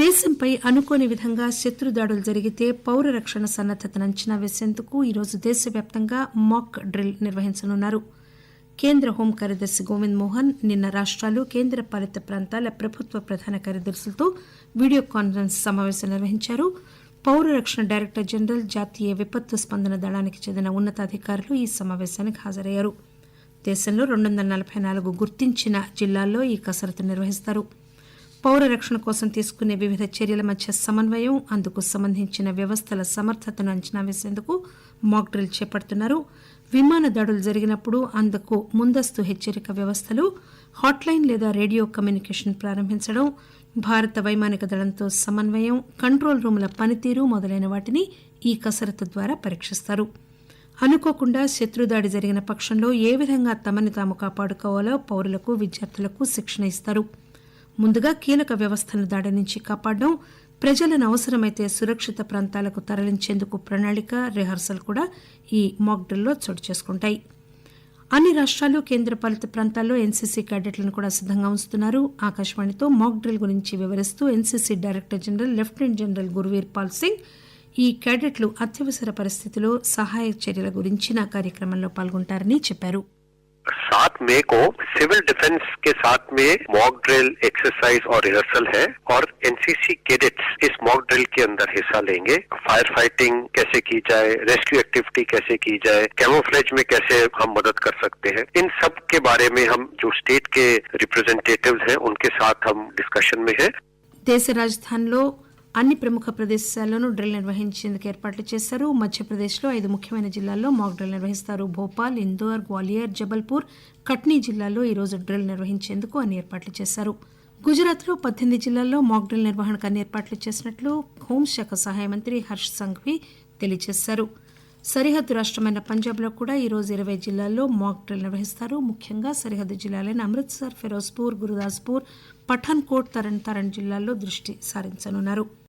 దేశంపై అనుకోని విధంగా శత్రు దాడులు జరిగితే పౌర రక్షణ సన్నద్దతను అంచనా వేసేందుకు ఈరోజు దేశవ్యాప్తంగా మాక్ డ్రిల్ నిర్వహించనున్నారు. కేంద్ర హోం కార్యదర్శి గోవింద్ మోహన్ నిన్న రాష్టాలు కేంద్ర పాలిత ప్రాంతాల ప్రభుత్వ ప్రధాన కార్యదర్శులతో వీడియో కాన్ఫరెన్స్ సమావేశం నిర్వహించారు. పౌర రక్షణ డైరెక్టర్ జనరల్ జాతీయ విపత్తు స్పందన దళానికి చెందిన ఉన్నతాధికారులు ఈ సమావేశానికి హాజరయ్యారు. దేశంలో రెండు వందల నలభై నాలుగు గుర్తించిన జిల్లాల్లో ఈ కసరత్తు నిర్వహిస్తారు. పౌర రక్షణ కోసం తీసుకునే వివిధ చర్యల మధ్య సమన్వయం అందుకు సంబంధించిన వ్యవస్థల సమర్థతను అంచనా వేసేందుకు మాక్ డ్రిల్ చేపడుతున్నారు. విమాన దాడులు జరిగినప్పుడు అందుకు ముందస్తు హెచ్చరిక వ్యవస్థలు హాట్లైన్ లేదా రేడియో కమ్యూనికేషన్ ప్రారంభించడం భారత వైమానిక దళంతో సమన్వయం కంట్రోల్ రూముల పనితీరు మొదలైన వాటిని ఈ కసరత్తు ద్వారా పరీక్షిస్తారు. అనుకోకుండా శత్రుదాడి జరిగిన పక్షంలో ఏ విధంగా తమని తాము కాపాడుకోవాలో పౌరులకు విద్యార్థులకు శిక్షణ ఇస్తారు. ముందుగా కీలక వ్యవస్థలను దాడి నుంచి కాపాడడం ప్రజలను అవసరమైతే సురక్షిత ప్రాంతాలకు తరలించేందుకు ప్రణాళిక రిహార్సల్ కూడా ఈ మాక్ డ్రిల్లో చోటు చేసుకుంటాయి అన్ని రాష్ట్రాలు కేంద్రపాలిత ప్రాంతాల్లో ఎన్సీసీ క్యాడెట్లను కూడా సిద్ధంగా ఉంచుతున్నారు ఆకాశవాణితో మాక్ డ్రిల్ గురించి వివరిస్తూ NCC director general lieutenant general Guruveer Pal Singh ఈ క్యాడెట్లు అత్యవసర పరిస్థితిలో సహాయ చర్యల గురించిన కార్యక్రమంలో పాల్గొంటారని చెప్పారు सात मई को सिविल डिफेंस के साथ में मॉक ड्रिल एक्सरसाइज और रिहर्सल है और एनसीसी कैडेट्स इस मॉक ड्रिल के अंदर हिस्सा लेंगे फायर फाइटिंग कैसे की जाए रेस्क्यू एक्टिविटी कैसे की जाए कैमोफ्लेज में कैसे हम मदद कर सकते हैं इन सब के बारे में हम जो स्टेट के रिप्रेजेंटेटिव्स हैं उनके साथ हम डिस्कशन में है దేశ రాజధానిలో అన్ని ప్రముఖ ప్రదేశాల్లోనూ డ్రిల్ నిర్వహించేందుకు ఏర్పాట్లు చేశారు. మధ్యప్రదేశ్లో ఐదు ముఖ్యమైన జిల్లాల్లో మాక్ డ్రిల్ నిర్వహిస్తారు. భోపాల్ ఇందోర్ గ్వాలియర్ జబల్పూర్ కట్నీ జిల్లాల్లో ఈరోజు డ్రిల్ నిర్వహించేందుకు అన్ని ఏర్పాట్లు చేశారు. గుజరాత్లో పద్దెనిమిది జిల్లాల్లో మాక్ డ్రిల్ నిర్వహణకు అన్ని ఏర్పాట్లు చేసినట్లు హోంశాఖ సహాయ మంత్రి హర్ష్ సంఘ్వి తెలియజేశారు. సరిహద్దు రాష్టమైన పంజాబ్లో కూడా ఈరోజు ఇరవై జిల్లాల్లో మాక్ డ్రిల్ నిర్వహిస్తారు. ముఖ్యంగా సరిహద్దు జిల్లాలైన అమృత్సర్ ఫిరోజ్పూర్ గురుదాస్పూర్ పఠాన్కోట్ తరణ్ తరణ్ జిల్లాల్లో దృష్టి సారించనున్నారు.